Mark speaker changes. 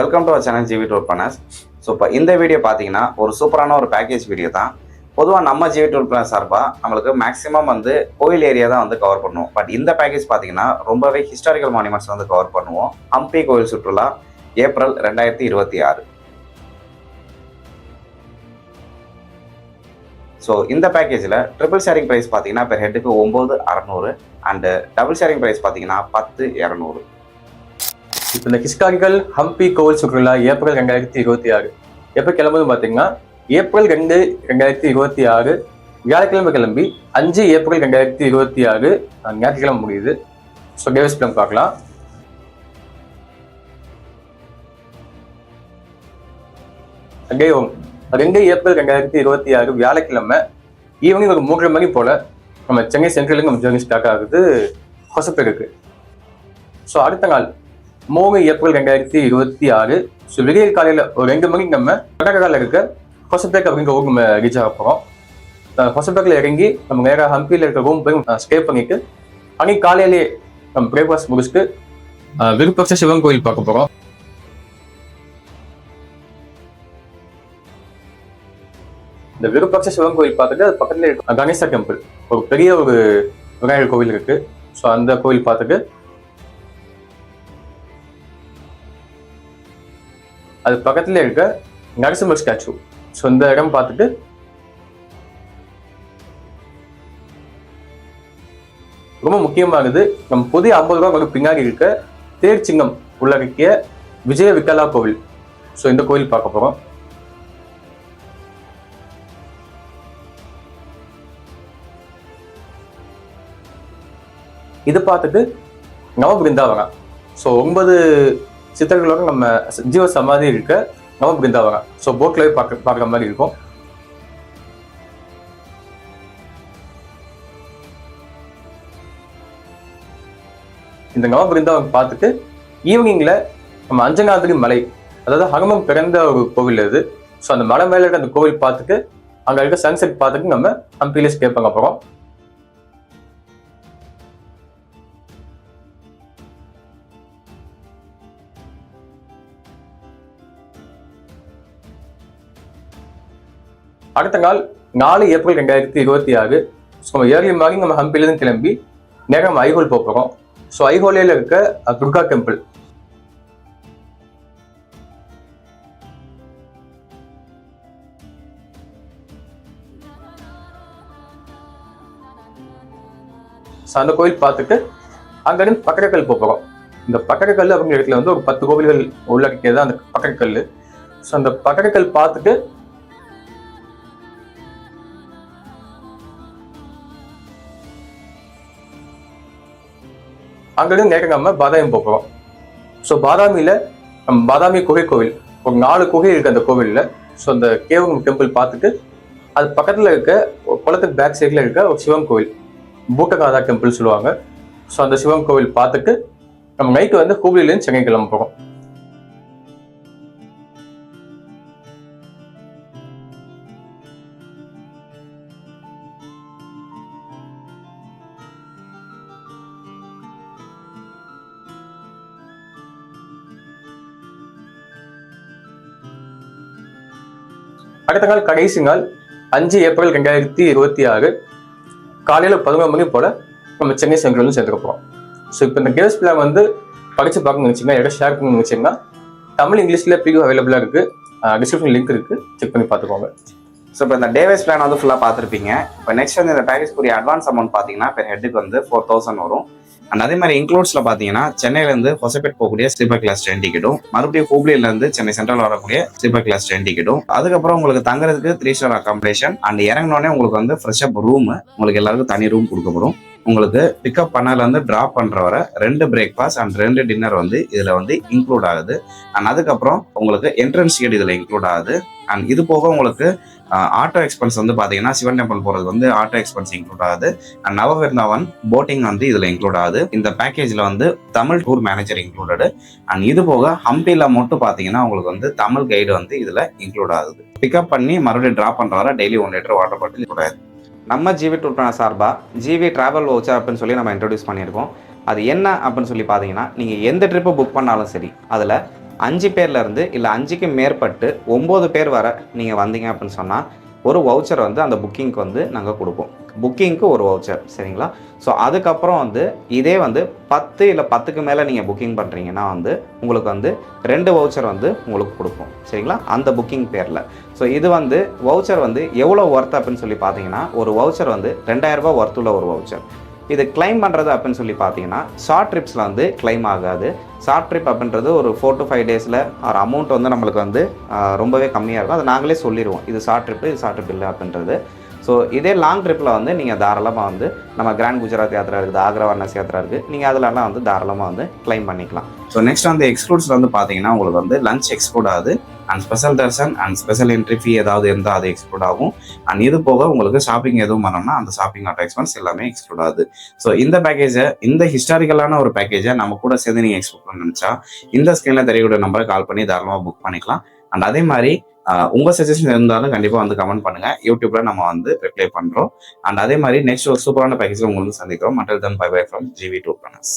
Speaker 1: Welcome to our channel GV tour planners so இப்போ இந்த video பார்த்தீங்கன்னா ஒரு சூப்பரான ஒரு பேக்கேஜ் வீடியோ தான். பொதுவாக நம்ம ஜிவி டூர் பிளான் சார்பாக நம்மளுக்கு மேக்ஸிமம் வந்து கோயில் ஏரியா தான் வந்து கவர் பண்ணுவோம். பட் இந்த பேக்கேஜ் பார்த்தீங்கன்னா ரொம்பவே ஹிஸ்டாரிக்கல் மானிமெண்ட்ஸ் வந்து கவர் பண்ணுவோம். ஹம்பி கோயில் சுற்றுலா ஏப்ரல் ரெண்டாயிரத்தி இருபத்தி ஆறு. ஸோ இந்த பேக்கேஜில் ட்ரிபிள் ஷேரிங் ப்ரைஸ் பார்த்தீங்கன்னா பெர் ஹெட்டுக்கு ஒம்பது அறநூறு அண்டு டபுள் ஷேரிங் ப்ரைஸ் பார்த்தீங்கன்னா பத்து இரநூறு.
Speaker 2: இப்போ இந்த ஹிஸ்டாரிக்கல் ஹம்பி கோவில் சுற்றுலா ஏப்ரல் ரெண்டாயிரத்தி இருபத்தி ஆறு. எப்போ கிளம்புது பார்த்தீங்கன்னா ஏப்ரல் ரெண்டு ரெண்டாயிரத்தி இருபத்தி ஆறு வியாழக்கிழமை கிளம்பி அஞ்சு ஏப்ரல் ரெண்டாயிரத்தி இருபத்தி ஆறு ஞாயிற்றுக்கிழமை முடியுது. ஸோ டேவிஸ் பிளம் பார்க்கலாம். அங்கேயும் ரெண்டு ஏப்ரல் ரெண்டாயிரத்தி இருபத்தி ஆறு வியாழக்கிழமை ஈவினிங் ஒரு மூன்றரை மணி போல் நம்ம சென்னை சென்ட்ரலுக்கு நம்ம ஜேர்னி ஸ்டார்ட் ஆகுது. ஹொசப்பேருக்கு ஸோ அடுத்த நாள் மூணு ஏப்ரல் ரெண்டாயிரத்தி இருபத்தி ஆறு. ஸோ விடிய காலையில் ஒரு ரெண்டு மணிக்கு நம்ம கடற்கரையில் இருக்க ஹொசபேக் அப்படிங்கிற ஊர் நம்ம ரீச் ஆக போகிறோம் ஹொசபேக்கில் இறங்கி நம்ம நேராக ஹம்பியில் இருக்க ரூம் போய் ஸ்டே பண்ணிட்டு அன்னைக்கு காலையிலேயே நம்ம பிரேக்ஃபாஸ்ட் முடிச்சுட்டு விருப்ப விருப்பக்ஷ சிவன் கோயில் பார்க்க போகிறோம் இந்த விருப்பக்ஷ சிவன் கோயில் பார்த்துட்டு அது பக்கத்துல இருக்க கணேசா டெம்பிள் ஒரு பெரிய ஒரு விநாயகர் கோவில் இருக்கு. ஸோ அந்த கோயில் பார்த்துட்டு அது பக்கத்துல இருக்க நரசிம்மர் ஸ்டாச்சு. ஸோ இந்த இடம் பார்த்துட்டு ரொம்ப முக்கியமானது நம்ம புதிய ஐம்பது ரூபா வரும் பின்னாடி இருக்க தேர் சிங்கம் உள்ளடக்கிய விஜய விக்கலா கோவில். ஸோ இந்த கோவில் பார்க்க போறோம். இது பார்த்துட்டு நவ பிருந்தாவரம். ஸோ ஒன்பது சித்தர்களோட நம்ம ஜீவ சமாதி இருக்க நம்ம பிருந்தாவனம் ஸோ போட்ல பார்க்க பார்க்குற மாதிரி இருக்கும். இந்த நவ பிருந்தாவனம் பார்த்துட்டு ஈவினிங்ல நம்ம அஞ்சனாதிரி மலை அதாவது ஹனுமன் பிறந்த ஒரு கோவில் அது. ஸோ அந்த மலை மேல இருக்க அந்த கோவில் பார்த்துட்டு அங்க இருக்க சன்செட் பார்த்துட்டு நம்ம ஹம்பியில ஸ்டே பண்ண போகிறோம் அடுத்த நாள் நாலு ஏப்ரல் ரெண்டாயிரத்தி இருபத்தி ஆறு. ஸோ நம்ம ஏர்லி மார்னிங் நம்ம ஹம்பிலேருந்து கிளம்பி நேரம் ஐஹோல் போக போகிறோம் ஸோ ஐஹோலில் இருக்க துர்கா டெம்பிள் ஸோ அந்த கோயில் பார்த்துட்டு அங்கேருந்து பக்கரக்கல் போக போகிறோம் இந்த பக்கரக்கல் அப்படிங்கிற இடத்துல வந்து ஒரு பத்து கோவில்கள் உள்ளடக்கியது அந்த பக்கரக்கல் ஸோ அந்த பக்கரக்கல் பார்த்துட்டு அங்கேருந்து நேரம் நம்ம பாதாமி போகிறோம். ஸோ பாதாமியில் பாதாமி குகை கோவில் ஒரு நாலு குகை இருக்குது அந்த கோவிலில். ஸோ அந்த கேவம் டெம்பிள் பார்த்துட்டு அது பக்கத்தில் இருக்க ஒரு குளத்துக்கு பேக் சைடில் இருக்க ஒரு சிவன் கோவில் பூட்டகாதா டெம்பிள் சொல்லுவாங்க. ஸோ அந்த சிவன் கோவில் பார்த்துட்டு நம்ம நைட்டு வந்து ஹூப்ளிலேருந்து சென்னை கிளம்ப போகிறோம் அடுத்த நாள் கடைசி நாள் அஞ்சு ஏப்ரல் ரெண்டாயிரத்தி இருபத்தி ஆறு. காலையில் பதினொரு மணி போல் நம்ம சென்னை சென்ட்ரல் சேர்ந்துக்க போகிறோம் ஸோ இப்போ இந்த கேஸ் பிளான் வந்து படித்து பார்க்கணும்னு நினச்சிங்கன்னா யாரும் ஷேர் பண்ணணும்னு நினச்சிங்கன்னா தமிழ் இங்கிலீஷில் பிடிஓ அவைலபிளாக இருக்குது டிஸ்கிரிப்ஷன் லிங்க் இருக்குது செக் பண்ணி பார்த்துக்கோங்க.
Speaker 1: ஸோ இப்போ இந்த டேவைஸ் பிளான் வந்து ஃபுல்லாக பார்த்துருப்பீங்க. இப்போ நெக்ஸ்ட் வந்து இந்த பேக்கேஜ்க்குரிய அட்வான்ஸ் அமௌண்ட் பார்த்தீங்கன்னா இப்போ ஹெட்டுக்கு வந்து ஃபோர் தௌசண்ட் வரும். அண்ட் அதே மாதிரி இன்க்ளூட்ஸில் பார்த்தீங்கன்னா சென்னையிலேருந்து ஹொசபேட் போகக்கூடிய ஸ்லீப்பர் கிளாஸ் ட்ரெயின் டிக்கெட்டும் மறுபடியும் ஹூப்ளியிலேருந்து சென்னை சென்ட்ரல் வரக்கூடிய ஸ்லீப்பர் கிளாஸ் ட்ரெயின் டிக்கெட்டும் அதுக்கப்புறம் உங்களுக்கு தங்குறதுக்கு த்ரீ ஸ்டார் அக்காமடேஷன் அண்ட் இறங்கினோடனே உங்களுக்கு வந்து ஃப்ரெஷ் அப் ரூம் உங்களுக்கு எல்லாருக்கும் தனி ரூம் கொடுக்கப்படும். உங்களுக்கு பிக்கப் பண்ணலேருந்து ட்ராப் பண்ணுற வர ரெண்டு பிரேக்ஃபாஸ்ட் அண்ட் ரெண்டு டின்னர் வந்து இதில் வந்து இன்க்ளூட் ஆகுது. அண்ட் அதுக்கப்புறம் உங்களுக்கு என்ட்ரன்ஸ் டிக்கெட் இதில் இன்க்ளூட் ஆகுது. அண்ட் இது போக உங்களுக்கு ஆட்டோ எக்ஸ்பென்ஸ் வந்து பார்த்தீங்கன்னா சிவன் டெம்பிள் போகிறது வந்து ஆட்டோ எக்ஸ்பென்ஸ் இன்க்ளூட் ஆகுது. அண்ட் நவவிருந்தாவன் போட்டிங் வந்து இதில் இன்க்ளூட் ஆகுது. இந்த பேக்கேஜில் வந்து Tamil tour manager included and இது போக ஹம்பியில் மட்டும் பார்த்தீங்கன்னா உங்களுக்கு வந்து தமிழ் கைடு வந்து இதில் இன்க்ளூட் ஆகுது. பிக்கப் பண்ணி மறுபடியும் ட்ராப் பண்ணுற daily one litre water bottle கூடாது நம்ம ஜிவி டூர் பண்ண சார்பாக ஜிவி ட்ராவல் வவுச்சர் அப்படின்னு சொல்லி நம்ம இன்ட்ரடியூஸ் பண்ணியிருக்கோம். அது என்ன அப்படின்னு சொல்லி பார்த்தீங்கன்னா நீங்கள் எந்த ட்ரிப்பு புக் பண்ணாலும் சரி அதில் அஞ்சு பேர்லேருந்து இல்லை அஞ்சுக்கு மேற்பட்டு ஒம்பது பேர் வர நீங்கள் வந்தீங்க அப்படின்னு சொன்னால் ஒரு வவுச்சர் வந்து அந்த புக்கிங்க்கு வந்து நாங்கள் கொடுப்போம். புக்கிங்க்கு ஒரு வவுச்சர் சரிங்களா? ஸோ அதுக்கப்புறம் வந்து இதே வந்து பத்து இல்லை பத்துக்கு மேலே நீங்கள் புக்கிங் பண்ணுறீங்கன்னா வந்து உங்களுக்கு வந்து ரெண்டு வவுச்சர் வந்து உங்களுக்கு கொடுப்போம் சரிங்களா? அந்த புக்கிங் பேரில். ஸோ இது வந்து வவுச்சர் வந்து எவ்வளோ ஒர்த் அப்படின்னு சொல்லி பார்த்தீங்கன்னா ஒரு வவுச்சர் வந்து ரெண்டாயிரம் ரூபாய் ஒர்த் உள்ள ஒரு வவுச்சர் இது கிளைம் பண்ணுறது அப்படின்னு சொல்லி பார்த்தீங்கன்னா ஷார்ட் ட்ரிப்ஸில் வந்து கிளைம் ஆகாது. ஷார்ட் ட்ரிப் அப்படின்றது ஒரு ஃபோர் டு ஃபைவ் டேஸில் ஒரு அமௌண்ட் வந்து நம்மளுக்கு வந்து ரொம்பவே கம்மியாக இருக்கும். அதை நாங்களே சொல்லிடுவோம் இது ஷார்ட் ட்ரிப்பு இது ஷார்ட் ட்ரிப் இல்லை அப்படின்றது. ஸோ இதே லாங் ட்ரிப்பில் வந்து நீங்கள் தாராளமாக வந்து நம்ம கிராண்ட் குஜராத் யாத்திரா இருக்குது ஆக்ரா வாரணாசி யாத்திரா இருக்குது நீங்கள் அதிலலாம் வந்து தாராளமாக வந்து கிளைம் பண்ணிக்கலாம். ஸோ நெக்ஸ்ட் வந்து எக்ஸ்க்ளூட்ஸில் வந்து பார்த்தீங்கன்னா உங்களுக்கு வந்து லஞ்ச் எக்ஸ்க்ளூட் ஆகுது. And special darshan and special entry fee ஏதாவது இருந்தால் அது எக்ஸ்க்ளூட் ஆகும். அண்ட் இது போக உங்களுக்கு ஷாப்பிங் எதுவும் பண்ணோம்னா அந்த ஷாப்பிங் ஆட்டோ எக்ஸ்பென்ஸ் எல்லாமே எக்ஸ்க்ளூட் ஆகுது. ஸோ இந்த பேக்கேஜை இந்த ஹிஸ்டாரிக்கலான ஒரு பேக்கேஜை நம்ம கூட சேர்ந்து நீங்கள் எக்ஸ்போர்ட் பண்ண நினச்சா இந்த ஸ்க்ரீனில் தெரியக்கூடிய நம்பரை கால் பண்ணி தாராளமாக புக் பண்ணிக்கலாம். அண்ட் அதே மாதிரி உங்கள் சஜஷன் இருந்தாலும் கண்டிப்பாக வந்து கமெண்ட் பண்ணுங்கள் யூடியூப்பில் நம்ம வந்து ரிப்ளை பண்ணுறோம் அண்ட் அதே மாதிரி நெக்ஸ்ட் ஒரு சூப்பரான பேக்கேஜ் உங்களுக்கு சந்திக்கிறோம். மட்டல் தன் bye bye from GV tour planners